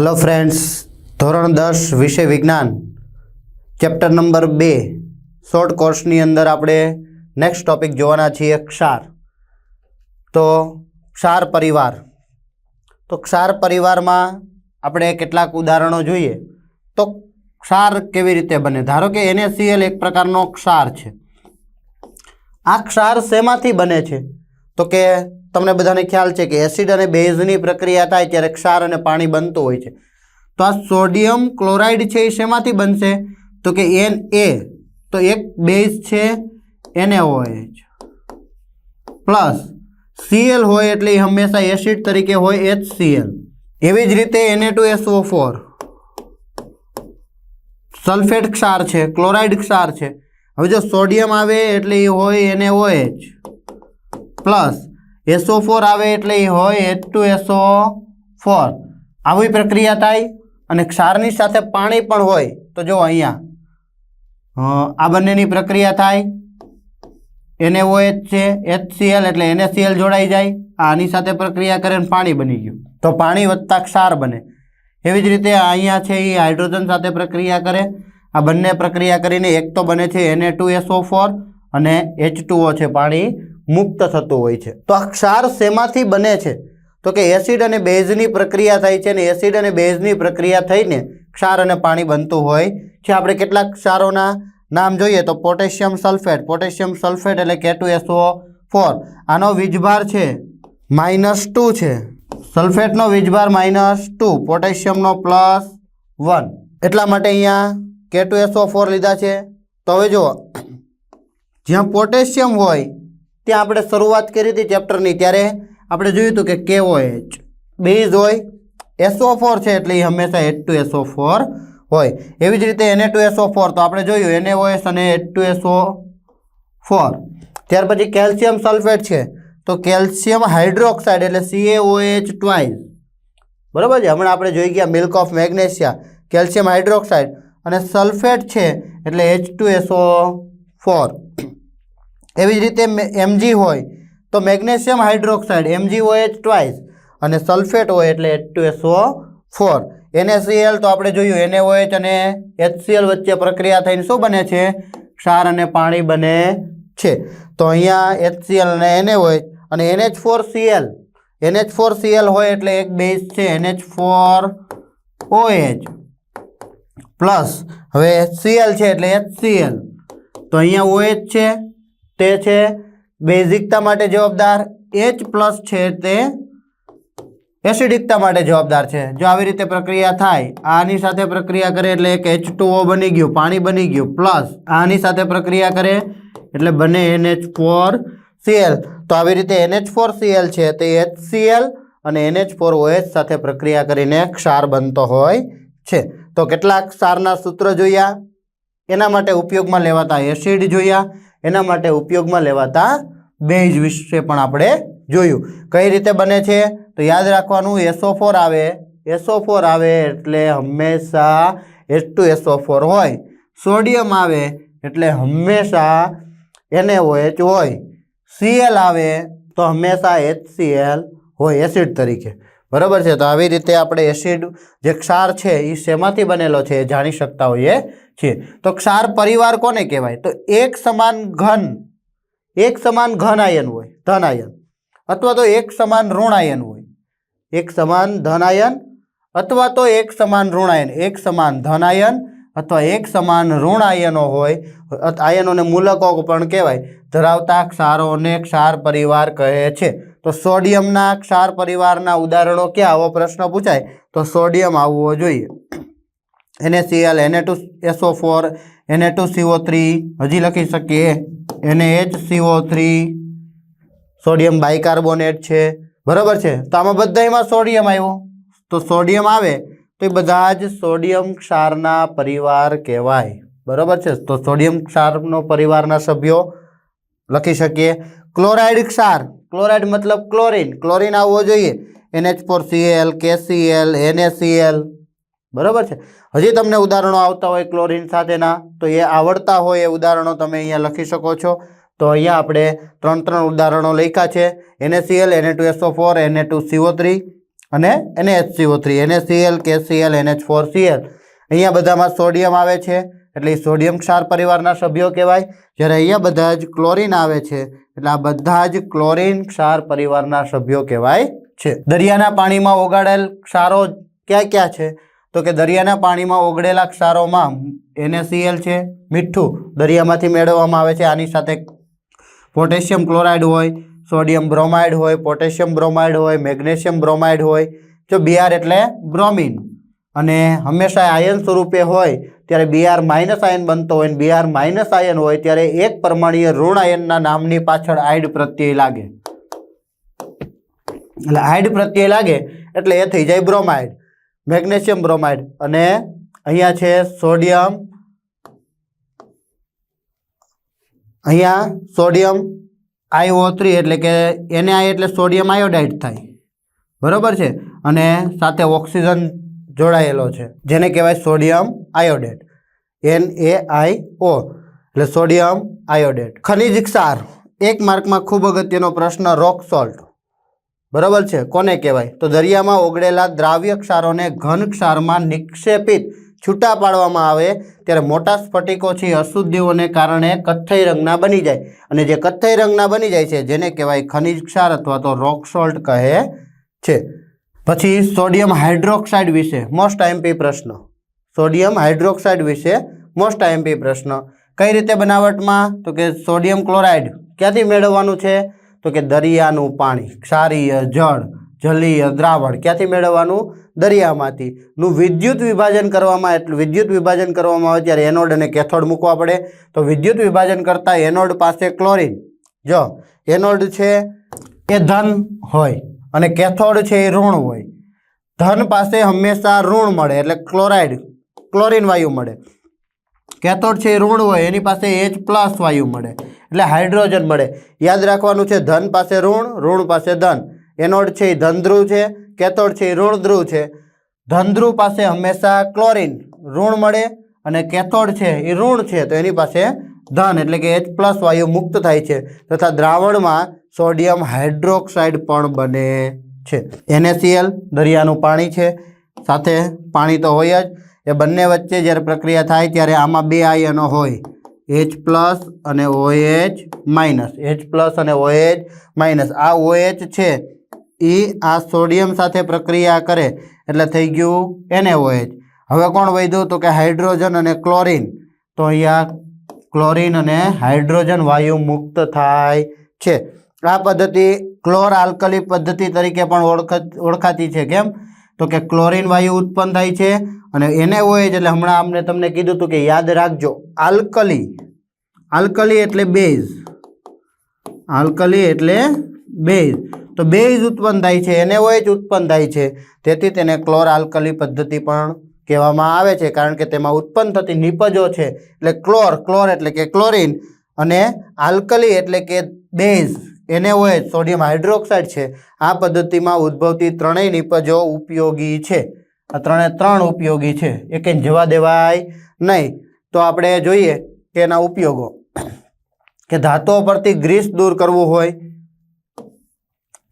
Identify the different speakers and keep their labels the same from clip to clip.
Speaker 1: Hello friends ધોરણ દસ, વિષય વિજ્ઞાન ચેપ્ટર નંબર બે. શોર્ટ કોર્સની અંદર આપણે નેક્સ્ટ ટોપિક જોવાના છીએ, ક્ષાર. તો ક્ષાર પરિવાર. તો ક્ષાર પરિવારમાં આપણે કેટલાક ઉદાહરણો જોઈએ. તો ક્ષાર કેવી રીતે બને? ધારો કે NaCl એક પ્રકારનો ક્ષાર છે. આ ક્ષાર શેમાંથી બને છે? તો કે તમને બધાને ખ્યાલ છે કે એસિડ અને બેઝની પ્રક્રિયા થાય ત્યારે ક્ષાર અને પાણી બનતું હોય છે. તો આ સોડિયમ ક્લોરાઇડ છે એ શેમાંથી બનશે? તો કે એન એ તો એક બેઝ છે NaOH પ્લસ સીએલ હોય એટલે એ હંમેશા એસિડ તરીકે હોય HCl એવી જ રીતે Na2SO4 સલ્ફેટ ક્ષાર છે, ક્લોરાઇડ ક્ષાર છે. હવે જો સોડિયમ આવે એટલે એ હોય એને ઓએચ પ્લસ એસઓ ફોર આવે એટલે એ હોય એચ ટુ એસો ફોર આવી પ્રક્રિયા થાય અને ક્ષારની સાથે પાણી પણ હોય તો જો અહીંયા આ બંનેની પ્રક્રિયા થાય. એને ઓએચ છે HCl એટલે NaCl જોડાઈ જાય. આની સાથે પ્રક્રિયા કરે અને પાણી બની ગયું. તો પાણી વધતા ક્ષાર બને. એવી જ રીતે અહીંયા છે એ હાઇડ્રોજન સાથે પ્રક્રિયા કરે. આ બંને પ્રક્રિયા કરીને એક તો બને છે Na2SO4 અને H2O છે પાણી. મુક્ત થતું હોય છે. તો આ ક્ષાર શેમાંથી બને છે? તો કે એસિડ અને બેઝની પ્રક્રિયા થાય છે અને એસિડ અને બેઝની પ્રક્રિયા થઈને ક્ષાર અને પાણી બનતું હોય છે. આપણે કેટલાક ક્ષારોના નામ જોઈએ તો પોટેશિયમ સલ્ફેટ. પોટેશિયમ સલ્ફેટ એટલે કે ટુ એસઓ ફોર આનો વીજભાર છે માઇનસ ટુ છે. સલ્ફેટનો વીજભાર માઇનસ ટુ. પોટેશિયમનો પ્લસ વન. એટલા માટે અહીંયા કે ટુ એસઓ ફોર લીધા છે. તો હવે જુઓ. જ્યાં પોટેશિયમ હોય ત્યાં આપણે શરૂઆત કરી હતી ચેપ્ટરની, ત્યારે આપણે જોયું હતું કે કેવો એચ બેઝ હોય એસઓ ફોર છે એટલે એ હંમેશા એચ ટુ એસઓ ફોર હોય. એવી જ રીતે એને ટુ એસઓ ફોર તો આપણે જોયું એનએઓએસ અને એચ ટુ એસઓ ફોર ત્યાર પછી કેલ્શિયમ સલ્ફેટ છે, તો કેલ્શિયમ હાઇડ્રોક્સાઇડ એટલે સીએઓએચ ટ્વાઇસ બરાબર છે? હમણાં આપણે જોઈ ગયા milk of magnesia, calcium hydroxide અને સલ્ફેટ છે એટલે એચ ટુ એસઓ ફોર એવી જ રીતે એમજી હોય તો magnesium hydroxide M G O H twice અને સલ્ફેટ હોય એટલે H two SO four NaCl તો આપણે જોયું NaOH અને એચસીએલ વચ્ચે પ્રક્રિયા થઈને શું બને છે? ક્ષાર અને પાણી બને છે. તો અહીંયા એચસીએલ અને NaOH અને NH4Cl NH4Cl હોય એટલે એક બેઝ છે એનએચ ફોર ઓએચ પ્લસ હવે સીએલ છે એટલે એચસીએલ તો અહીંયા ઓએચ છે. તે છે બેઝિકતા માટે જવાબદાર એચ પ્લસ છે તે એસિડિકતા માટે જવાબદાર છે. જો આવી રીતે પ્રક્રિયા થાય, આની સાથે પ્રક્રિયા કરે એટલે એક એચ બની ગયું, પાણી બની ગયું પ્લસ આની સાથે પ્રક્રિયા કરે એટલે બને એનએચ ફોર સીએલ તો આવી રીતે એનએચ ફોર સીએલ છે તે એચસીએલ અને એનએચ ફોર ઓએચ સાથે પ્રક્રિયા કરીને ક્ષાર બનતો હોય છે. તો કેટલાક ક્ષારના સૂત્ર જોયા? એના માટે ઉપયોગમાં લેવાતા એસિડ જોયા, એના માટે ઉપયોગમાં લેવાતા બેઝ વિશે પણ આપણે જોયું. કઈ રીતે બને છે? તો યાદ રાખવાનું એસો ફોર આવે. એસો ફોર આવે એટલે હંમેશા એચ ટુ એસો ફોર હોય. સોડિયમ આવે એટલે હંમેશા એને ઓએચ હોય. સીએલ આવે તો હંમેશા HCl હોય એસિડ તરીકે. બરાબર છે? તો આવી રીતે આપણે એસિડ જે ક્ષાર છે એ શેમાંથી બનેલો છે એ જાણી શકતા હોઈએ છીએ. તો ક્ષાર પરિવાર કોને કહેવાય? તો એક સમાન ઘન, એક સમાન ઘન આયન હોય, ધન આયન. અથવા તો એક સમાન ઋણ આયન હોય. એક સમાન ધન આયન અથવા તો એક સમાન ઋણ આયન. એક સમાન ધન આયન અથવા એક સમાન ઋણ આયનો હોય. આયનોને મૂલકો પણ કહેવાય. ધરાવતા ક્ષારોને ક્ષાર પરિવાર કહે છે. તો સોડિયમના ક્ષાર પરિવારના ઉદાહરણો ક્યાં? આવો પ્રશ્ન પૂછાય. તો સોડિયમ આવવો જોઈએ. એનએસીએલ એને ટુ એસઓ ફોર એને ટુ સીઓ થ્રી હજી લખી શકીએ. એને H CO three sodium bicarbonate છે. બરાબર છે? તો આમાં બધામાં સોડિયમ આવ્યો. તો સોડિયમ આવે તો એ બધા જ સોડિયમ ક્ષારના પરિવાર કહેવાય. બરાબર છે? તો સોડિયમ ક્ષારનો પરિવારના સભ્યો લખી શકીએ. ક્લોરાઇડ ક્ષાર. ક્લોરાઇડ મતલબ ક્લોરિન ક્લોરિન આવવો જોઈએ. NH four Cl KCl NaCl બરાબર છે? હજી તમને ઉદાહરણો આવતા હોય ક્લોરિન સાથેના, તો એ આવડતા હોય એ ઉદાહરણો તમે અહીંયા લખી શકો છો. તો અહીંયા આપણે ત્રણ ત્રણ ઉદાહરણો લખ્યા છે. એનએસીએલ એને ટુ એસઓ ફોર એને ટુ સીઓ થ્રી અને એને H CO three NaCl KCl NH four Cl અહીંયા બધામાં સોડિયમ આવે છે. એટલે સોડિયમ ક્ષાર પરિવારના સભ્યો કહેવાય. જ્યારે અહીંયા બધા જ ક્લોરિન આવે છે, એટલે આ બધા જ ક્લોરિન ક્ષાર પરિવારના સભ્યો કહેવાય છે. દરિયાના પાણીમાં ઓગાળેલ ક્ષારો ક્યાં ક્યાં છે? તો કે દરિયાના પાણીમાં ઓગળેલા ક્ષારોમાં એનએસીએલ છે, મીઠું દરિયામાંથી મેળવવામાં આવે છે. આની સાથે પોટેશિયમ ક્લોરાઇડ હોય, સોડિયમ બ્રોમાઇડ હોય, પોટેશિયમ બ્રોમાઇડ હોય, મેગ્નેશિયમ બ્રોમાઇડ હોય. જો બીઆર એટલે બ્રોમિન અને હંમેશા આયન સ્વરૂપે હોય ત્યારે બીઆર માઇનસ આયન બનતો હોય બીઆર માઇનસ આયન હોય ત્યારે એક પરમાણીય ઋણ આયનના નામની પાછળ આઈડ પ્રત્યય લાગે. એટલે આઈડ પ્રત્યય લાગે એટલે એ થઈ જાય બ્રોમાઇડ, મેગ્નેશિયમ બ્રોમાઇડ. અને અહીંયા છે સોડિયમ, અહીંયા સોડિયમ આઈઓ થ્રી એટલે કે એને આઈ એટલે સોડિયમ આયોડાઇડ થાય. બરોબર છે? અને સાથે ઓક્સિજન જોડાયેલો છે, જેને કહેવાય સોડિયમ આયોડેટ, એન એ આઈ ઓ, એટલે સોડિયમ આયોડેટ. ખનિજ ક્ષાર, એક માર્કમાં ખૂબ અગત્યનો પ્રશ્ન રોક સોલ્ટ. બરાબર છે? કોને કહેવાય? તો દરિયામાં ઓગળેલા દ્રાવ્ય ક્ષારોને ઘન ક્ષારમાં નિક્ષેપિત છૂટા પાડવામાં આવે ત્યારે મોટા સ્ફટિકો છે અશુદ્ધિઓને કારણે કથ્થઈ રંગના બની જાય. અને જે કથ્થઈ રંગના બની જાય છે, જેને કહેવાય ખનિજ ક્ષાર અથવા તો રોક સોલ્ટ કહે છે. પછી સોડિયમ હાઇડ્રોક્સાઇડ વિશે મોસ્ટ આઈએમપી પ્રશ્ન. સોડિયમ હાઇડ્રોક્સાઇડ વિશે મોસ્ટ આઈએમપી પ્રશ્ન. કઈ રીતે બનાવટમાં? તો કે સોડિયમ ક્લોરાઇડ ક્યાંથી મેળવવાનું છે? તો કે દરિયાનું પાણી, ક્ષારીય જળ, જલીય દ્રાવણ ક્યાંથી મેળવવાનું? દરિયામાંથી. નું વિદ્યુત વિભાજન કરવામાં એટલે વિદ્યુત વિભાજન કરવામાં આવે ત્યારે એનોડ અને કેથોડ મૂકવા પડે. તો વિદ્યુત વિભાજન કરતાં એનોડ પાસે ક્લોરિન. જો, એનોડ છે એ ધન હોય. અને કેથોડ છે એ ઋણ હોય. ધન પાસે હંમેશા ઋણ મળે, એટલે ક્લોરાઇડ, ક્લોરિન વાયુ મળે. કેથોડ છે એ ઋણ હોય, એની પાસે એચ પ્લસ વાયુ મળે, એટલે હાઇડ્રોજન મળે. યાદ રાખવાનું છે, ધન પાસે ઋણ ઋણ પાસે ધન. એનોડ છે એ ધનધ્રુવ છે, કેથોડ છે એ ઋણ ધ્રુવ છે. ધનધ્રુવ પાસે હંમેશા ક્લોરિન ઋણ મળે અને કેથોડ છે એ ઋણ છે, તો એની પાસે ધન, એટલે કે એચ પ્લસ વાયુ મુક્ત થાય છે. તથા દ્રાવણમાં સોડિયમ હાઇડ્રોક્સાઇડ પણ બને છે. એનએસીએલ દરિયાનું પાણી છે. સાથે પાણી તો હોય જ. એ બંને વચ્ચે જ્યારે પ્રક્રિયા થાય ત્યારે આમાં બે આયનો હોય. એચ પ્લસ અને ઓએચ માઇનસ એચ પ્લસ અને ઓએચ માઇનસ આ ઓએચ છે. એ આ સોડિયમ સાથે પ્રક્રિયા કરે એટલે થઈ ગયું એને ઓએચ હવે કોણ વધ્યું? તો કે હાઇડ્રોજન અને ક્લોરિન. તો અહીંયા ક્લોરિન અને હાઇડ્રોજન વાયુ મુક્ત થાય છે. આ પદ્ધતિ ક્લોર આલ્કલી પદ્ધતિ તરીકે પણ ઓળખ, ઓળખાતી છે, કેમ? તો કે ક્લોરિન વાયુ ઉત્પન્ન થાય છે અને એને NaOH એટલે હમણાં અમને તમને કીધું હતું કે યાદ રાખજો, આલ્કલી આલ્કલી એટલે બેઝ, આલ્કલી એટલે બેઝ, તો બેઝ ઉત્પન્ન થાય છે, એને ઓએચ ઉત્પન્ન થાય છે, તેથી તેને ક્લોર આલ્કલી પદ્ધતિ પણ કહેવામાં આવે છે, કારણ કે તેમાં ઉત્પન્ન થતી નિપજો છે, એટલે ક્લોર ક્લોર એટલે કે ક્લોરિન અને આલ્કલી એટલે કે બેઝ. NaOH સોડિયમ હાઇડ્રોક્સાઇડ છે. આ પદ્ધતિમાં ઉદ્ભવતી ત્રણેય નિપજો ઉપયોગી છે. આ ત્રણે ત્રણ ઉપયોગી છે. એ કંઈ જવા દેવાય નહીં. તો આપણે જોઈએ કે એના ઉપયોગો. કે ધાતુઓ પરથી ગ્રીસ દૂર કરવું હોય,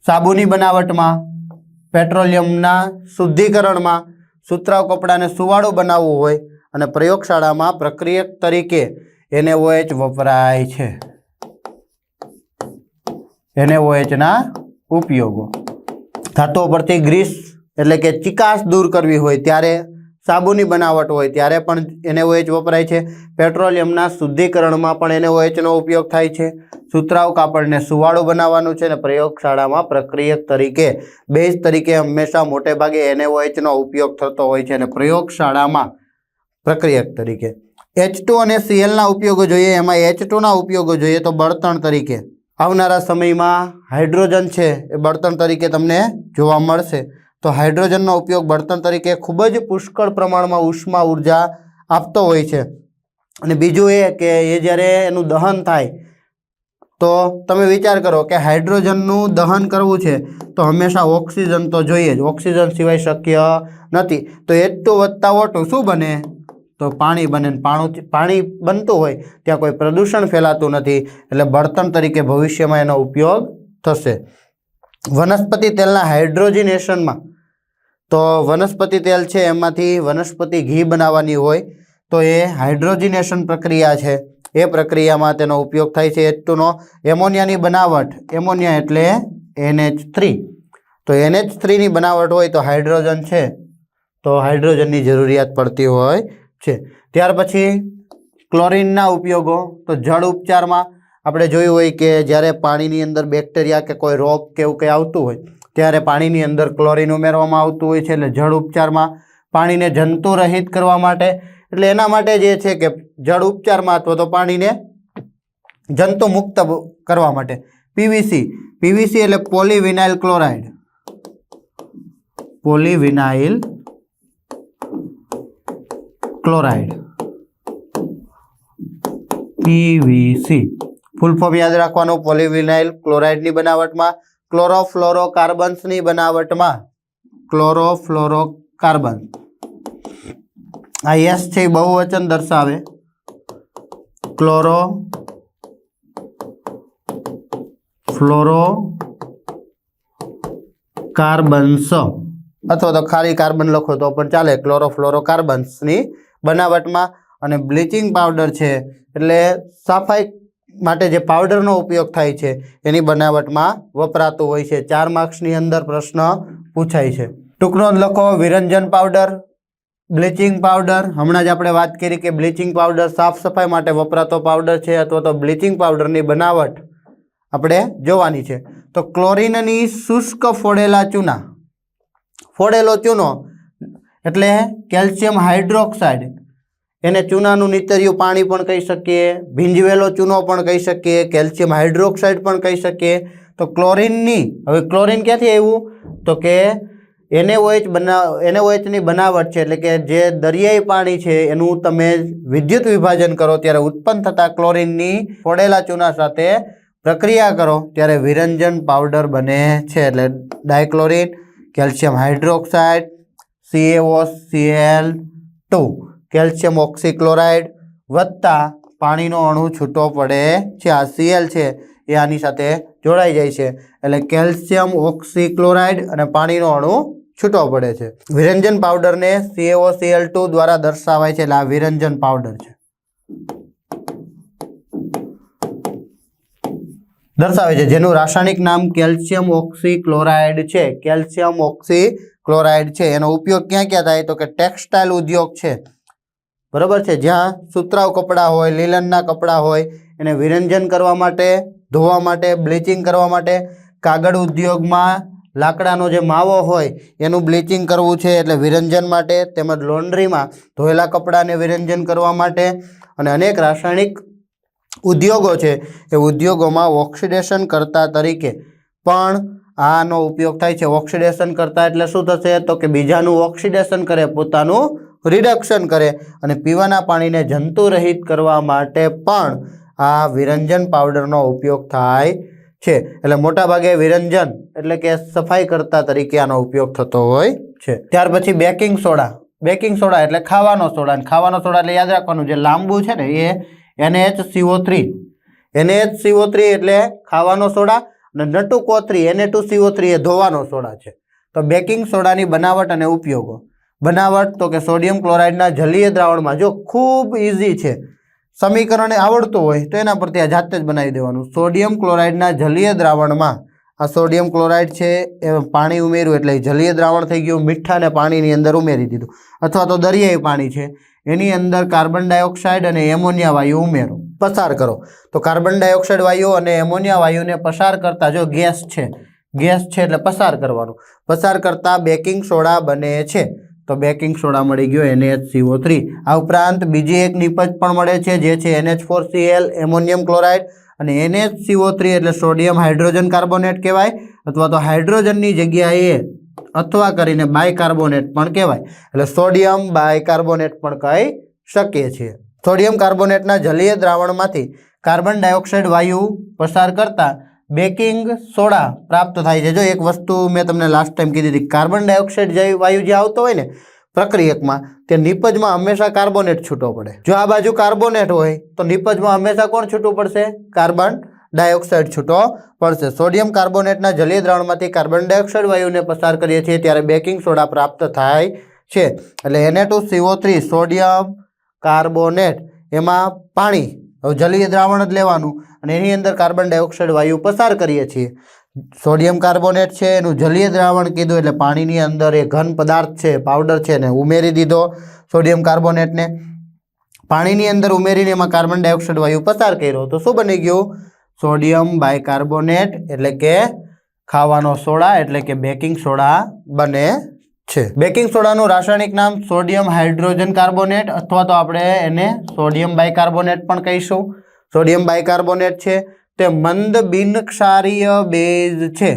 Speaker 1: સાબુની બનાવટમાં, પેટ્રોલિયમના શુદ્ધિકરણમાં સુતરાવ કપડાને સુવાળું બનાવવું હોય અને પ્રયોગશાળામાં પ્રક્રિયક તરીકે એને ઓએચ વપરાય છે. NaOHના ઉપયોગો. ધાતુઓ પરથી ગ્રીસ એટલે કે ચિકાસ દૂર કરવી હોય ત્યારે સાબુની બનાવટ હોય ત્યારે પણ NaOH વપરાય છે. પેટ્રોલિયમના શુદ્ધિકરણમાં પણ NaOHનો ઉપયોગ થાય છે. સુતરાઉ કાપડને સુવાળું બનાવવાનું છે અને પ્રયોગશાળામાં પ્રક્રિયક તરીકે, બેઝ તરીકે હંમેશા મોટે ભાગે એનએઓએચનો ઉપયોગ થતો હોય છે અને પ્રયોગશાળામાં પ્રક્રિયક તરીકે. એચ અને સીએલના ઉપયોગો જોઈએ. એમાં એચ ઉપયોગો જોઈએ તો બળતણ તરીકે. આવનારા સમયમાં હાઇડ્રોજન છે એ બળતણ તરીકે તમને જોવા મળશે. તો હાઇડ્રોજનનો ઉપયોગ બળતણ તરીકે ખૂબ જ પુષ્કળ પ્રમાણમાં ઉષ્મા ઊર્જા આપતો હોય છે. અને બીજું એ કે એ જ્યારે એનું દહન થાય, તો તમે વિચાર કરો કે હાઇડ્રોજનનું દહન કરવું છે, તો હંમેશા ઓક્સિજન તો જોઈએ જ. ઓક્સિજન સિવાય શક્ય નથી. તો એટલું વધતા ઓટું શું બને? તો પાણી બને પાણું પાણી બનતું હોય ત્યાં કોઈ પ્રદૂષણ ફેલાતું નથી. એટલે બળતણ તરીકે ભવિષ્યમાં એનો ઉપયોગ થશે. વનસ્પતિ તેલના હાઇડ્રોજિનેશનમાં. તો વનસ્પતિ તેલ છે એમાંથી વનસ્પતિ ઘી બનાવવાની હોય તો એ હાઇડ્રોજિનેશન પ્રક્રિયા છે. એ પ્રક્રિયામાં તેનો ઉપયોગ થાય છે એચ ટુનો એમોનિયાની બનાવટ. એમોનિયા એટલે એનએચ થ્રી. તો એનએચ થ્રીની બનાવટ હોય તો હાઇડ્રોજન છે. તો હાઇડ્રોજનની જરૂરિયાત પડતી હોય છે. ત્યાર પછી ક્લોરિનના ઉપયોગો. તો જળ ઉપચારમાં આપણે જોયું હોય કે જ્યારે પાણીની અંદર બેક્ટેરિયા કે કોઈ રોગ કે એવું કંઈ આવતું હોય, ત્યારે પાણીની અંદર ક્લોરિન ઉમેરવામાં આવતું હોય છે. એટલે જળ ઉપચારમાં પાણીને જંતુરહિત કરવા માટે, એટલે એના માટે જે છે કે જળ ઉપચારમાં અથવા તો પાણીને જંતુ મુક્ત કરવા માટે. પીવીસી પીવીસી એટલે polyvinyl chloride. Polyvinyl chloride PVC full form યાદ રાખવાનું, પોલીવિનાઇલ ક્લોરાઇડની બનાવટમાં, ક્લોરોફ્લોરોકાર્બન્સની બનાવટમાં, ક્લોરોફ્લોરોકાર્બન. આ યસ છે એ બહુવચન દર્શાવે. ક્લોરો ફ્લોરો કાર્બન્સ અથવા તો ખાલી કાર્બન લખો તો પણ ચાલે, ક્લોરોફ્લોરોકાર્બન્સની બનાવટમાં અને બ્લીચિંગ પાવડર છે. એટલે સફાઈ માટે જે પાવડરનો ઉપયોગ થાય છે, એની બનાવટમાં વપરાતું હોય છે. ચાર માર્ક્સની અંદર પ્રશ્ન પૂછાય છે. ટૂંકનો લખો, વિરંજન પાવડર, બ્લીચિંગ પાવડર. હમણાં જ આપણે વાત કરી કે બ્લીચિંગ પાવડર સાફ સફાઈ માટે વપરાતો પાવડર છે અથવા તો બ્લીચિંગ પાવડરની બનાવટ આપણે જોવાની છે. તો ક્લોરિનની શુષ્ક ફોડેલા ચૂના. ફોડેલો ચૂનો એટલે કેલ્શિયમ હાઇડ્રોક્સાઇડ. એને ચૂનાનું નીતર્યું પાણી પણ કહી શકીએ, ભીંજવેલો ચૂનો પણ કહી શકીએ, કેલ્શિયમ હાઇડ્રોક્સાઇડ પણ કહી શકીએ. તો ક્લોરિનની, હવે ક્લોરિન ક્યાંથી આવ્યું? તો કે એનએઓએચ બના, એનએઓએચની બનાવટ છે, એટલે કે જે દરિયાઈ પાણી છે, એનું તમે વિદ્યુત વિભાજન કરો ત્યારે ઉત્પન્ન થતા ક્લોરિનની ફોડેલા ચૂના સાથે પ્રક્રિયા કરો ત્યારે વિરંજન પાવડર બને છે, એટલે dichlorine, calcium hydroxide CaO Cl two calcium oxychloride વત્તા પાણીનો અણુ છૂટો પડે છે. આ સીએલ છે, એ આની સાથે જોડાઈ જાય છે. એટલે કેલ્શિયમ ઓક્સીક્લોરાઇડ અને પાણીનો અણુ છૂટો પડે છે. વિરંજન પાવડરને સીએઓ સીએલ ટુ દ્વારા દર્શાવાય છે. એટલે આ વિરંજન પાવડર છે. દર્શાવે છે, જેનું રાસાયણિક નામ કેલ્શિયમ ઓક્સીક્લોરાઇડ છે. કેલ્શિયમ ઓક્સીક્લોરાઇડ છે, એનો ઉપયોગ ક્યાં ક્યાં થાય તો કે ટેક્સટાઇલ ઉદ્યોગ છે. બરાબર છે? જ્યાં સુતરાઉ કપડાં હોય, લીલનના કપડાં હોય, એને વિરંજન કરવા માટે, ધોવા માટે, બ્લીચિંગ કરવા માટે કાગળ ઉદ્યોગમાં લાકડાનો જે માવો હોય, એનું બ્લીચિંગ કરવું છે એટલે વિરંજન માટે તેમજ લોન્ડ્રીમાં ધોયેલા કપડાને વિરંજન કરવા માટે અને અનેક રાસાયણિક ઉદ્યોગો છે. એ ઉદ્યોગોમાં ઓક્સિડેશન કરતા તરીકે પણ આનો ઉપયોગ થાય છે ઓક્સિડેશન કરતા એટલે શું થશે? તો કે બીજાનું ઓક્સિડેશન કરે, પોતાનું રિડક્શન કરે અને પીવાના પાણીને જંતુરહિત કરવા માટે પણ આ વિરંજન પાવડરનો ઉપયોગ થાય છે. એટલે મોટાભાગે વિરંજન એટલે કે સફાઈ કરતા તરીકે આનો ઉપયોગ થતો હોય છે. ત્યાર પછી બેકિંગ સોડા. બેકિંગ સોડા એટલે ખાવાનો સોડા. અને ખાવાનો સોડા એટલે યાદ રાખવાનું, જે લાંબુ છે ને એ NH CO three. NH CO three એટલે ખાવાનો સોડા અને નટુ કોથરી એને ટુ સીઓ થ્રી એ ધોવાનો સોડા છે. તો બેકિંગ સોડાની બનાવટ અને ઉપયોગો. બનાવટ તો કે સોડિયમ ક્લોરાઇડના જલીય દ્રાવણમાં જો ખૂબ ઇઝી છે, સમીકરણ આવડતું હોય, તો એના પરથી આ જાતે જ બનાવી દેવાનું. સોડિયમ ક્લોરાઇડના જલીય દ્રાવણમાં આ સોડિયમ ક્લોરાઇડ છે, એ પાણી ઉમેર્યું એટલે જલીય દ્રાવણ થઈ ગયું, મીઠાને પાણીની અંદર ઉમેરી દીધું. અથવા તો દરિયાઈ પાણી છે, એની અંદર કાર્બન ડાયોક્સાઇડ અને એમોનિયા વાયુ ઉમેરો. પસાર કરો. તો કાર્બન ડાયોક્સાઇડ વાયુ અને એમોનિયા વાયુને પસાર કરતા જો ગેસ છે ગેસ છે એટલે પસાર કરવાનું. પસાર કરતા બેકિંગ સોડા બને છે. તો બેકિંગ સોડા મળી ગયો એનએચ સીઓ થ્રી આ ઉપરાંત બીજી એક નિપજ પણ મળે છે, જે છે NH four Cl ammonium chloride અને એનએચ સીઓ થ્રી એટલે સોડિયમ હાઇડ્રોજન કાર્બોનેટ કહેવાય, અથવા તો હાઇડ્રોજનની જગ્યાએ અથવા કરીને બાયકાર્બોનેટ પણ કહેવાય. એટલે સોડિયમ બાયકાર્બોનેટ પણ કહી શકીએ છીએ. સોડિયમ કાર્બોનેટના જલીય દ્રાવણમાંથી કાર્બન ડાયોક્સાઇડ વાયુ પસાર કરતા બેકિંગ સોડા પ્રાપ્ત થાય છે. જો એક વસ્તુ મેં તમને લાસ્ટ ટાઈમ કીધી હતી, કાર્બન ડાયોક્સાઇડ જે વાયુ જે આવતો હોય ને, પ્રક્રિયકમાં તે નિપજમાં હંમેશા કાર્બોનેટ છૂટો પડે. જો આ બાજુ કાર્બોનેટ હોય, તો નિપજમાં હંમેશા કોણ છૂટું પડશે? કાર્બન ડાયોક્સાઇડ છૂટો પડશે. સોડિયમ કાર્બોનેટના જલીય દ્રાવણમાંથી કાર્બન ડાયોક્સાઇડ વાયુને પસાર કરીએ છીએ, ત્યારે બેકિંગ સોડા પ્રાપ્ત થાય છે. એટલે એને two CO three sodium carbonate, એમાં પાણી. હવે જલીય દ્રાવણ જ લેવાનું. અને એની અંદર કાર્બન ડાયોક્સાઇડ વાયુ પસાર કરીએ છીએ. સોડિયમ કાર્બોનેટ છે, એનું જલીય દ્રાવણ કીધું એટલે પાણીની અંદર એ ઘન પદાર્થ છે પાવડર છે ને ઉમેરી દીધો સોડિયમ કાર્બોનેટને. પાણીની અંદર ઉમેરીને એમાં કાર્બન ડાયોક્સાઇડ વાયુ પસાર કર્યો. તો શું બની ગયું? સોડિયમ બાયકાર્બોનેટ એટલે કે ખાવાનો સોડા, એટલે કે બેકિંગ સોડા બને છે. બેકિંગ સોડાનું રાસાયણિક નામ સોડિયમ હાઇડ્રોજન કાર્બોનેટ અથવા તો આપણે એને સોડિયમ બાયકાર્બોનેટ પણ કહીશું. સોડિયમ બાયકાર્બોનેટ છે. તે મંદ બિનક્ષારીય બેઝ છે.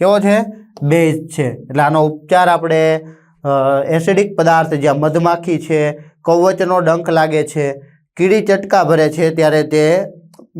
Speaker 1: કેવો છે? બેઝ છે. એટલે આનો ઉપચાર આપણે એસિડિક પદાર્થ જ્યાં મધમાખી છે, કવચનો ડંખ લાગે છે, કીડી ચટકા ભરે છે, ત્યારે તે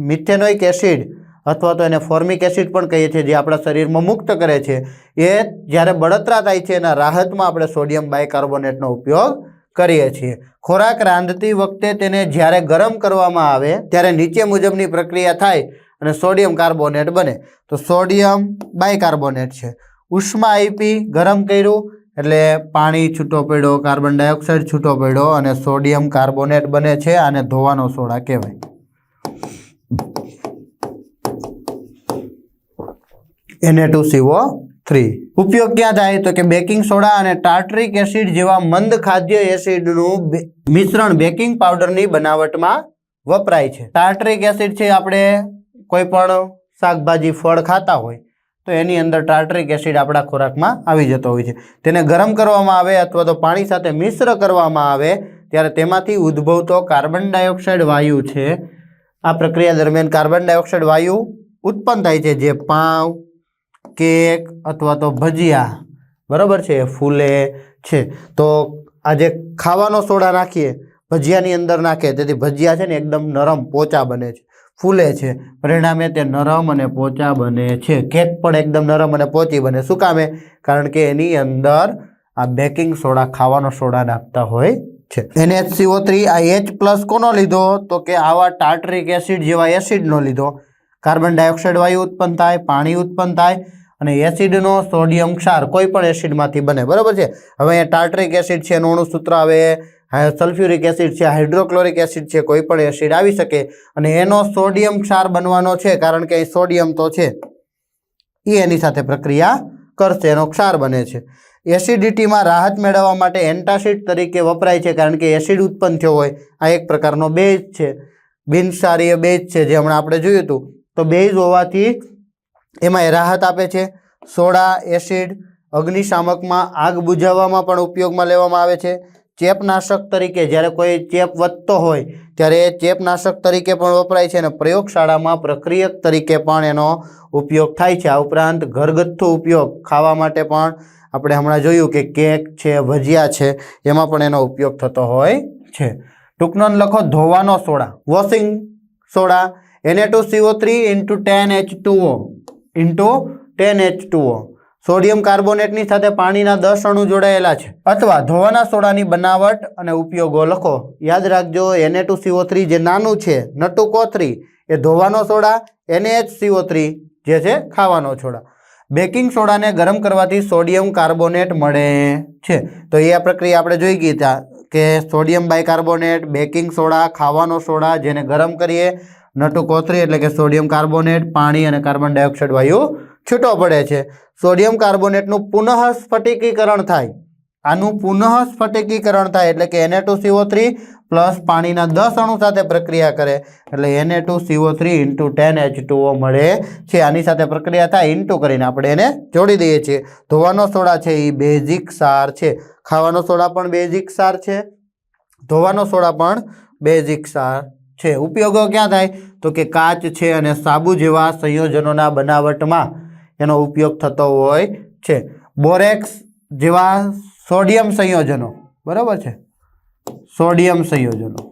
Speaker 1: મિથેનોઇક એસિડ અથવા તો એને ફોર્મિક એસિડ પણ કહીએ છીએ, જે આપણા શરીરમાં મુક્ત કરે છે. એ જ્યારે બળતરા થાય છે, એના રાહતમાં આપણે સોડિયમ બાયકાર્બોનેટનો ઉપયોગ કરીએ છીએ. ખોરાક રાંધતી વખતે તેને જ્યારે ગરમ કરવામાં આવે, ત્યારે નીચે મુજબની પ્રક્રિયા થાય અને સોડિયમ કાર્બોનેટ બને. તો સોડિયમ બાયકાર્બોનેટ છે. ઉષ્મા આપી ગરમ કર્યું, એટલે પાણી છૂટો પડ્યો, કાર્બન ડાયોક્સાઇડ છૂટો પડ્યો અને સોડિયમ કાર્બોનેટ બને છે, આને ધોવાનો સોડા કહેવાય. એને ટુ સીઓ થ્રી ઉપયોગ ક્યાં થાય? તો કે બેકિંગ સોડા અને ટાર્ટરિક એસિડ જેવા મંદ ખાદ્ય એસિડનું મિશ્રણ બેકિંગ પાવડરની બનાવટમાં વપરાય છે. ટાર્ટરિક એસિડ છે, આપણે કોઈ પણ શાકભાજી, ફળ ખાતા હોય, તો એની અંદર ટાર્ટરિક એસિડ આપણા ખોરાકમાં આવી જતો હોય છે. તેને ગરમ કરવામાં આવે અથવા તો પાણી સાથે મિશ્ર કરવામાં આવે, ત્યારે તેમાંથી ઉદ્ભવતો કાર્બન ડાયોક્સાઇડ વાયુ છે. આ પ્રક્રિયા દરમિયાન કાર્બન ડાયોક્સાઇડ વાયુ ઉત્પન્ન થાય છે, જે પાવ કેક અથવા તો ભજીયા, બરાબર છે ફૂલે છે. તો આ જે ખાવાનો સોડા નાખીએ, ભજીયાની અંદર નાખે તેથી ભજીયા છે ને એકદમ નરમ પોચા બને છે, ફૂલે છે. પરિણામે તે નરમ અને પોચા બને છે. કેક પણ એકદમ નરમ અને પોચી બને, શું કામે કારણ કે એની અંદર આ બેકિંગ સોડા, ખાવાનો સોડા નાખતા હોય છે. એનએચસીઓ થ્રી, આ એચ પ્લસ કોનો લીધો? તો કે આવા ટાર્ટરિક એસિડ જેવા એસિડનો લીધો. કાર્બન ડાયોક્સાઇડ વાયુ ઉત્પન્ન થાય, પાણી ઉત્પન્ન થાય અને એસિડનો સોડિયમ ક્ષાર, કોઈ પણ એસિડમાંથી બને, બરાબર છે? હવે અહીંયા ટાર્ટરિક એસિડ છે એનું સૂત્ર આવે સલ્ફ્યુરિક એસિડ છે, હાઇડ્રોક્લોરિક એસિડ છે, કોઈ પણ એસિડ આવી શકે અને એનો સોડિયમ ક્ષાર બનવાનો છે, કારણ કે અહીં સોડિયમ તો છે. એ એની સાથે પ્રક્રિયા કરશે, એનો ક્ષાર બને છે. એસિડિટીમાં રાહત મેળવવા માટે એન્ટાસિડ તરીકે વપરાય છે, કારણ કે એસિડ ઉત્પન્ન થયો હોય, આ એક પ્રકારનો બેઝ છે. બિનસારીય બેઝ છે, જે હમણાં આપણે જોયું હતું. તો બેઝ હોવાથી એમાં રાહત આપે છે. સોડા, એસિડ અગ્નિશામકમાં આગ બુઝાવવામાં પણ ઉપયોગમાં લેવામાં આવે છે. ચેપનાશક તરીકે જ્યારે કોઈ ચેપ વધતો હોય, ત્યારે એ ચેપનાશક તરીકે પણ વપરાય છે અને પ્રયોગશાળામાં પ્રક્રિયક તરીકે પણ એનો ઉપયોગ થાય છે. આ ઉપરાંત ઘરગથ્થુ ઉપયોગ ખાવા માટે પણ આપણે હમણાં જોયું કે કેક છે, ભજીયા છે, એમાં પણ એનો ઉપયોગ થતો હોય છે. ટૂંકનો લખો ધોવાનો સોડા, વોશિંગ સોડા એને two CO three into ten H two O into ten H two O sodium કાર્બોનેટની સાથે પાણીના દસ અણુ જોડાયેલા છે. અથવા ધોવાના સોડાની બનાવટ અને ઉપયોગો લખો. યાદ રાખજો એને ટુ થ્રી જે નાનું છે નટુ થ્રી એ ધોવાનો સોડા એનએચ સીઓ થ્રી જે છે, ખાવાનો સોડા. બેકિંગ સોડાને ગરમ કરવાથી સોડિયમ કાર્બોનેટ મળે છે. તો એ આ પ્રક્રિયા આપણે જોઈ ગઈ ત્યાં કે સોડિયમ બાયકાર્બોનેટ બેકિંગ સોડા, ખાવાનો સોડા જેને ગરમ કરીએ નટુ કોથરી એટલે કે સોડિયમ કાર્બોનેટ, પાણી અને કાર્બન ડાયોક્સાઇડ વાયુ છૂટો પડે છે. સોડિયમ કાર્બોનેટનું પુનઃ સ્ફટિકીકરણ થાય. આનું પુનઃ સ્ફટિકીકરણ થાય એટલે કે એને ટુ સીઓ થ્રી પ્લસ પાણીના દસ અણુ સાથે પ્રક્રિયા કરે. એટલે એને two CO three into ten H two O મળે છે. આની સાથે પ્રક્રિયા થાય ઇન્ટુ કરીને આપણે એને જોડી દઈએ છીએ. ધોવાનો સોડા છે એ બેઝિક સાર છે. ખાવાનો સોડા પણ બેઝિક સાર છે. ધોવાનો સોડા પણ બેઝિક સાર. છે. ઉપયોગો ક્યાં થાય? તો કે કાચ છે અને સાબુ જેવા સંયોજનોના બનાવટમાં એનો ઉપયોગ થતો હોય છે. બોરેક્સ જેવા સોડિયમ સંયોજનો. બરાબર છે? સોડિયમ સંયોજનો.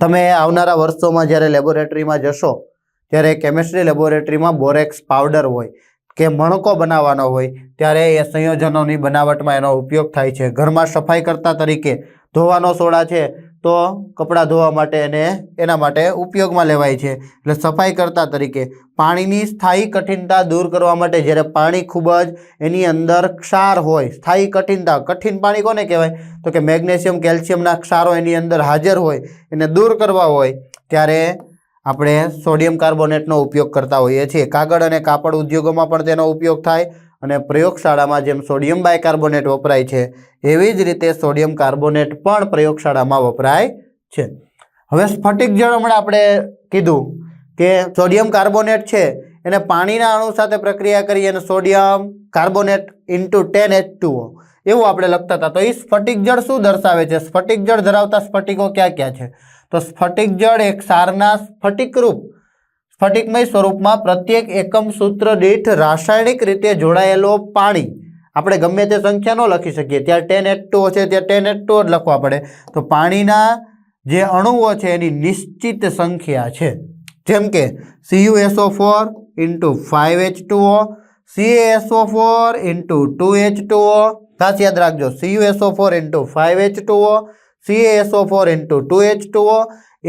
Speaker 1: તમે આવનારા વર્ષોમાં જ્યારે લેબોરેટરીમાં જશો, ત્યારે કેમિસ્ટ્રી લેબોરેટરીમાં બોરેક્સ પાવડર હોય કે મણકો બનાવવાનો હોય, ત્યારે એ સંયોજનોની બનાવટમાં એનો ઉપયોગ થાય છે. ઘરમાં સફાઈ કરતા તરીકે ધોવાનો સોડા છે તો કપડાં ધોવા માટે અને એના માટે ઉપયોગમાં લેવાય છે. એટલે સફાઈ કરતા તરીકે પાણીની સ્થાયી કઠિનતા દૂર કરવા માટે જ્યારે પાણી ખૂબ જ એની અંદર ક્ષાર હોય, સ્થાયી કઠિનતા, કઠિન પાણી કોને કહેવાય? તો કે મેગ્નેશિયમ, કેલ્શિયમના ક્ષારો એની અંદર હાજર હોય, એને દૂર કરવા હોય, ત્યારે આપણે સોડિયમ કાર્બોનેટનો ઉપયોગ કરતા હોઈએ છીએ. કાગળ અને કાપડ ઉદ્યોગોમાં પણ તેનો ઉપયોગ થાય. અને પ્રયોગશાળામાં જેમ સોડિયમ બાયકાર્બોનેટ વપરાય છે, એવી જ રીતે સોડિયમ કાર્બોનેટ પણ પ્રયોગશાળામાં વપરાય છે. હવે સ્ફટિક જળ હમણાં આપણે કીધું કે સોડિયમ કાર્બોનેટ છે, એને પાણીના અણુ સાથે પ્રક્રિયા કરી અને sodium carbonate into ten H એવું આપણે લખતા હતા. તો એ સ્ફટિક જળ શું દર્શાવે છે? સ્ફટિક જળ ધરાવતા સ્ફટિકો ક્યાં ક્યાં છે? તો સ્ફટિક જળ એક સારના સ્ફટિક રૂપ સ્ફટિકમય સ્વરૂપમાં પ્રત્યેક એકમ સૂત્ર દીઠ રાસાયણિક રીતે જોડાયેલો પાણી. આપણે ગમે તે સંખ્યા ન લખી શકીએ. ત્યાં ટેન એટ ટુ છે ત્યાં ટેન એટ ટુ જ લખવા પડે. તો પાણીના જે અણુઓ છે એની નિશ્ચિત સંખ્યા છે. જેમ કે CuSO four into five H two O CSO four into two H two O ખાસ યાદ રાખજો CuSO four into five H two O CSO four into two H two O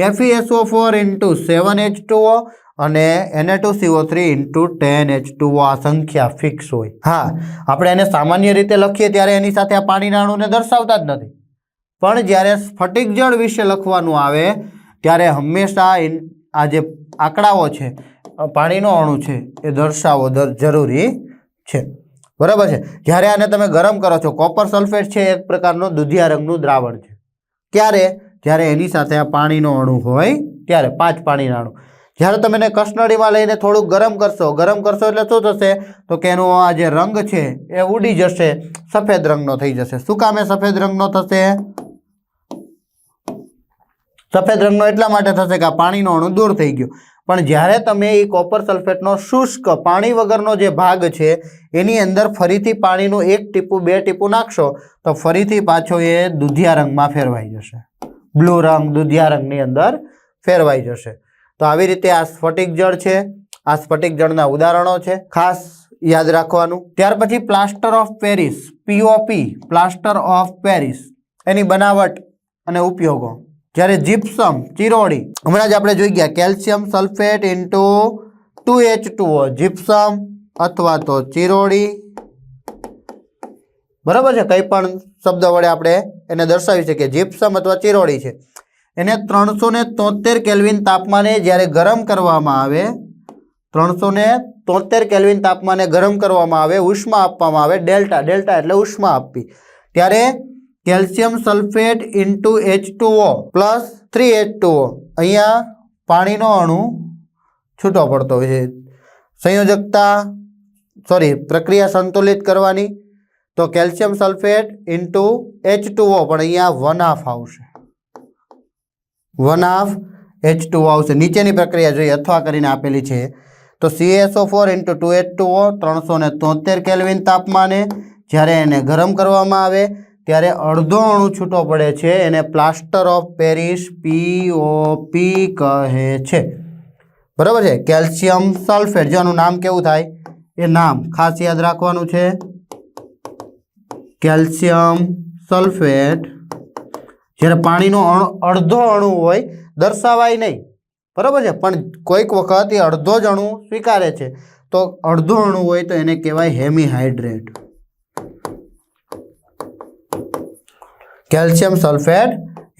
Speaker 1: FeSO four into seven H two O અને એને two CO three into ten H two આ સંખ્યા fix હોય. હા, આપણે એને સામાન્ય રીતે લખીએ ત્યારે એની સાથે આ પાણીના અણુને દર્શાવતા જ નથી. પણ જ્યારે સ્ફટિક જળ વિશે લખવાનું આવે, ત્યારે હંમેશા આ જે આંકડાઓ છે પાણીનો અણુ છે, એ દર્શાવવો દર- જરૂરી છે. બરાબર છે? જ્યારે આને તમે ગરમ કરો છો, કોપર સલ્ફેટ છે, એક પ્રકારનો દુધિયા રંગનું દ્રાવણ છે. ક્યારે? જ્યારે એની સાથે આ પાણીનો અણુ હોય, ત્યારે પાંચ પાણીના અણુ જ્યારે તમે એને કસનળીમાં લઈને થોડુંક ગરમ કરશો ગરમ કરશો એટલે શું થશે? તો કે એનો આ જે રંગ છે એ ઉડી જશે, સફેદ રંગનો થઈ જશે. શું કામે સફેદ રંગનો થશે? સફેદ રંગનો એટલા માટે થશે કે આ પાણીનો અણુ દૂર થઈ ગયો. પણ જ્યારે તમે એ કોપર સલ્ફેટનો શુષ્ક પાણી વગરનો જે ભાગ છે, એની અંદર ફરીથી પાણીનું એક ટીપું, બે ટીપું નાખશો, તો ફરીથી પાછો એ દુધિયા રંગમાં ફેરવાઈ જશે. બ્લુ રંગ દુધિયા રંગની અંદર ફેરવાઈ જશે. તો આવી રીતે આ સ્ફટિક જળ છે, આ સ્ફટિક જળના ઉદાહરણો છે, ખાસ યાદ રાખવાનું. ત્યાર પછી plaster of Paris POP plaster of Paris, એની બનાવટ અને ઉપયોગો. જ્યારે જીપ્સમ ચિરોડી હમણાં જ આપણે જોઈ ગયા, calcium sulphate into two H two O gypsum અથવા તો ચિરોડી બરાબર છે, કંઈ પણ શબ્દ વડે આપણે એને દર્શાવી શકીએ. જીપ્સમ અથવા ચિરોડી છે. એને ત્રણસો ને તોતેર કેલ્વિન તાપમાને જ્યારે ગરમ કરવામાં આવે ત્રણસો ને તોતેર કેલ્વિન તાપમાને ગરમ કરવામાં આવે, ઉષ્મા આપવામાં આવે, ડેલ્ટા ડેલ્ટા એટલે ઉષ્મા આપવી. ત્યારે calcium sulphate into H two O plus three H two O અહીંયા પાણીનો અણુ છૂટો પડતો હોય છે. સંયોજકતા, સોરી, પ્રક્રિયા સંતુલિત કરવાની, તો calcium sulphate into H two O પણ અહીંયા વન હાફ આવશે. વન હાફ એચ ટુ આવશે. નીચેની પ્રક્રિયા જોઈએ, અથવા કરીને આપેલી છે. તો CSO four into two H two O ત્રણસો ને તોતેર કેલ્વિન તાપમાને, જ્યારે એને ગરમ કરવામાં આવે, ત્યારે અડધો અણુ છૂટો પડે છે. એને પ્લાસ્ટર ઓફ પેરિસ પીઓપી કહે છે. બરાબર છે? કેલ્શિયમ સલ્ફેટ જેનું નામ કેવું થાય? એ નામ ખાસ યાદ રાખવાનું છે. કેલ્શિયમ સલ્ફેટ જ્યારે પાણીનો અડધો અણુ હોય, દર્શાવાય નહીં. બરાબર છે? પણ કોઈક વખત એ અડધો જ અણુ સ્વીકારે છે. તો અડધો અણુ હોય તો એને કહેવાય હેમીહાઇડ્રેટ. કેલ્શિયમ સલ્ફેટ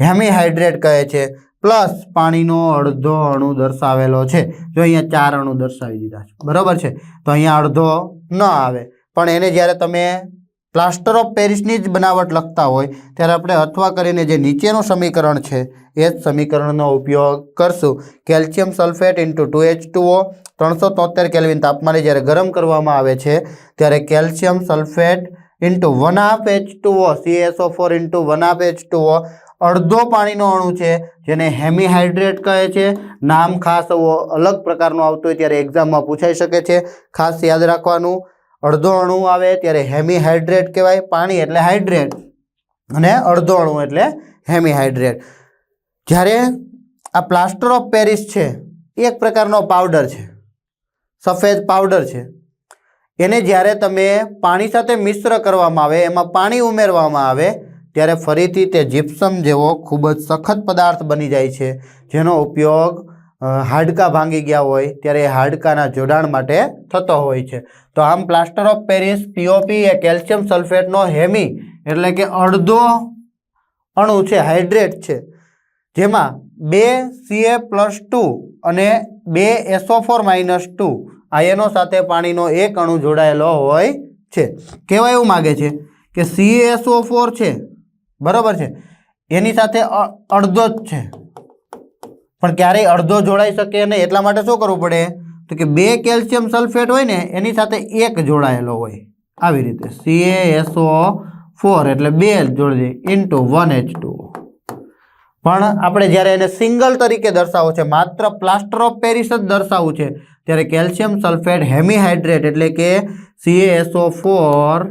Speaker 1: હેમીહાઇડ્રેટ કહે છે. પ્લસ પાણીનો અડધો અણુ દર્શાવેલો છે. જો અહીંયા ચાર અણુ દર્શાવી દીધા છે. બરાબર છે? તો અહીંયા અડધો ન આવે. પણ એને જ્યારે તમે પ્લાસ્ટર ઓફ પેરિસની જ બનાવટ લખતા હોય, ત્યારે આપણે અથવા કરીને જે નીચેનું સમીકરણ છે, એ જ સમીકરણનો ઉપયોગ કરશું. Calcium sulphate into two H two O ત્રણસો તોતેર કેલ્વિન તાપમાને જ્યારે ગરમ કરવામાં આવે છે, ત્યારે calcium sulphate into one half H two O CSO four into one half H two O અડધો પાણીનો અણુ છે, જેને હેમીહાઇડ્રેટ કહે છે. નામ ખાસ અલગ પ્રકારનું આવતું હોય ત્યારે એક્ઝામમાં પૂછાઈ શકે છે. ખાસ યાદ રાખવાનું અડધો અણુ આવે ત્યારે હેમીહાઇડ્રેટ કહેવાય, પાણી એટલે હાઇડ્રેટ. અને અડધો અણુ એટલે હેમીહાઇડ્રેટ. જ્યારે આ પ્લાસ્ટર ઓફ પેરિસ છે, એ એક પ્રકારનો પાવડર છે. સફેદ પાવડર છે. એને જ્યારે તમે પાણી સાથે મિશ્ર કરવામાં આવે, એમાં પાણી ઉમેરવામાં આવે, ત્યારે ફરીથી તે જીપ્સમ જેવો ખૂબ જ સખત પદાર્થ બની જાય છે, જેનો ઉપયોગ હાડકાં ભાંગી ગયા હોય ત્યારે એ હાડકાના જોડાણ માટે થતો હોય છે. તો આમ પ્લાસ્ટર ઓફ પેરિસ પીઓપી એ કેલ્શિયમ સલ્ફેટનો હેમી એટલે કે અડધો અણુ છે, હાઇડ્રેટ છે. જેમાં બે સીએ પ્લસ ટુ અને બે એસો ફોર માઇનસ ટુ આયનો સાથે પાણીનો એક અણુ જોડાયેલો હોય છે. કહેવાય એવું માગે છે કે સીએસઓ ફોર છે. બરાબર છે? એની સાથે અડધો જ છે. પણ ક્યારેય અડધો જોડાઈ શકે નહીં એટલા માટે શું કરવું પડે? તો કે બે કેલ્શિયમ સલ્ફેટ હોય ને, એની સાથે એક જોડાયેલો હોય. આવી રીતે. સીએએસઓ ફોર એટલે બે જોડી ઇન્ટુ વન એચ ટુ પણ આપણે જ્યારે એને સિંગલ તરીકે દર્શાવવું છે, માત્ર પ્લાસ્ટર ઓફ પેરિસ જ દર્શાવવું છે, ત્યારે કેલ્શિયમ સલ્ફેટ હેમીહાઇડ્રેટ એટલે કે CaSO four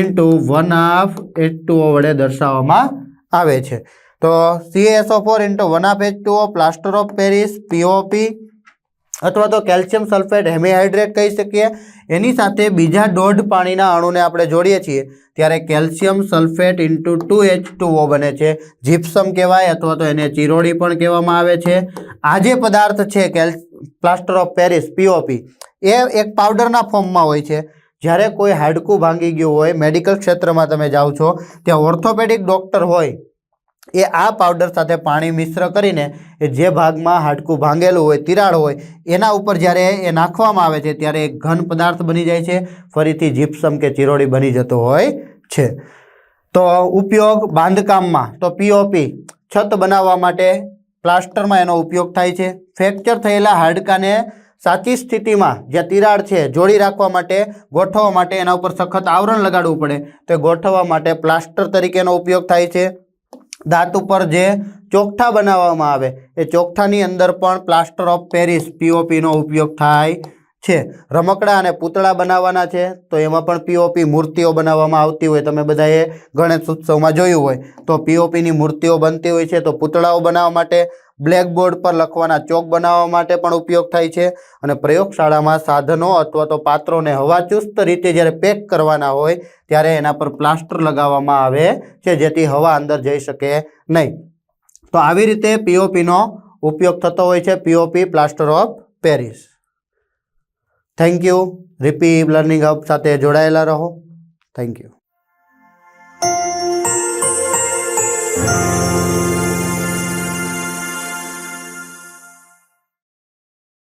Speaker 1: into one half H two O વડે દર્શાવવામાં આવે છે. તો CSO four into one half H two O plaster of Paris POP અથવા તો કેલ્શિયમ સલ્ફેટ હેમીહાઇડ્રેટ કહી શકીએ. એની સાથે બીજા દોઢ પાણીના અણુને આપણે જોડીએ છીએ. ત્યારે calcium sulphate into two H two O બને છે. જીપ્સમ કહેવાય અથવા તો એને ચિરોડી પણ કહેવામાં આવે છે. આ જે પદાર્થ છે કેલ પ્લાસ્ટર ઓફ પેરિસ પીઓપી એ એક પાવડરના ફોર્મમાં હોય છે. જ્યારે કોઈ હાડકું ભાંગી ગયું હોય મેડિકલ ક્ષેત્રમાં તમે જાઓ છો, ત્યાં ઓર્થોપેડિક ડૉક્ટર હોય એ આ પાવડર સાથે પાણી મિશ્ર કરીને એ જે ભાગમાં હાડકું ભાંગેલું હોય, તિરાડ હોય, એના ઉપર જ્યારે એ નાખવામાં આવે છે, ત્યારે એક ઘન પદાર્થ બની જાય છે. ફરીથી જીપ્સમ કે ચિરોડી બની જતો હોય છે. તો ઉપયોગ બાંધકામમાં, તો પીઓપી છત બનાવવા માટે પ્લાસ્ટરમાં એનો ઉપયોગ થાય છે. ફ્રેક્ચર થયેલા હાડકાને સાચી સ્થિતિમાં જ્યાં તિરાડ છે, જોડી રાખવા માટે, ગોઠવવા માટે એના ઉપર સખત આવરણ લગાડવું પડે. તો એ ગોઠવવા માટે પ્લાસ્ટર તરીકેનો ઉપયોગ થાય છે. દાંત પર જે ચોકઠા બનાવવામાં આવે, એ ચોકઠાની અંદર પણ પ્લાસ્ટર ઓફ પેરિસ પીઓપીનો ઉપયોગ થાય છે. રમકડા અને પૂતળા બનાવવાના છે. તો એમાં પણ પીઓપી મૂર્તિઓ બનાવવામાં આવતી હોય. તમે બધાએ ગણેશ ઉત્સવમાં જોયું હોય. તો પીઓપીની મૂર્તિઓ બનતી હોય છે. તો પૂતળાઓ બનાવવા માટે બ્લેકબોર્ડ પર લખવાના ચોક બનાવવા માટે પણ ઉપયોગ થાય છે. અને પ્રયોગશાળામાં સાધનો અથવા તો પાત્રોને હવાચુસ્ત રીતે જ્યારે પેક કરવાના હોય, ત્યારે એના પર પ્લાસ્ટર લગાવવામાં આવે છે, જેથી હવા અંદર જઈ શકે નહીં. તો આવી રીતે પીઓપીનો ઉપયોગ થતો હોય છે. POP plaster of Paris thank you રીપી learning hub સાથે જોડાયેલા રહો. Thank you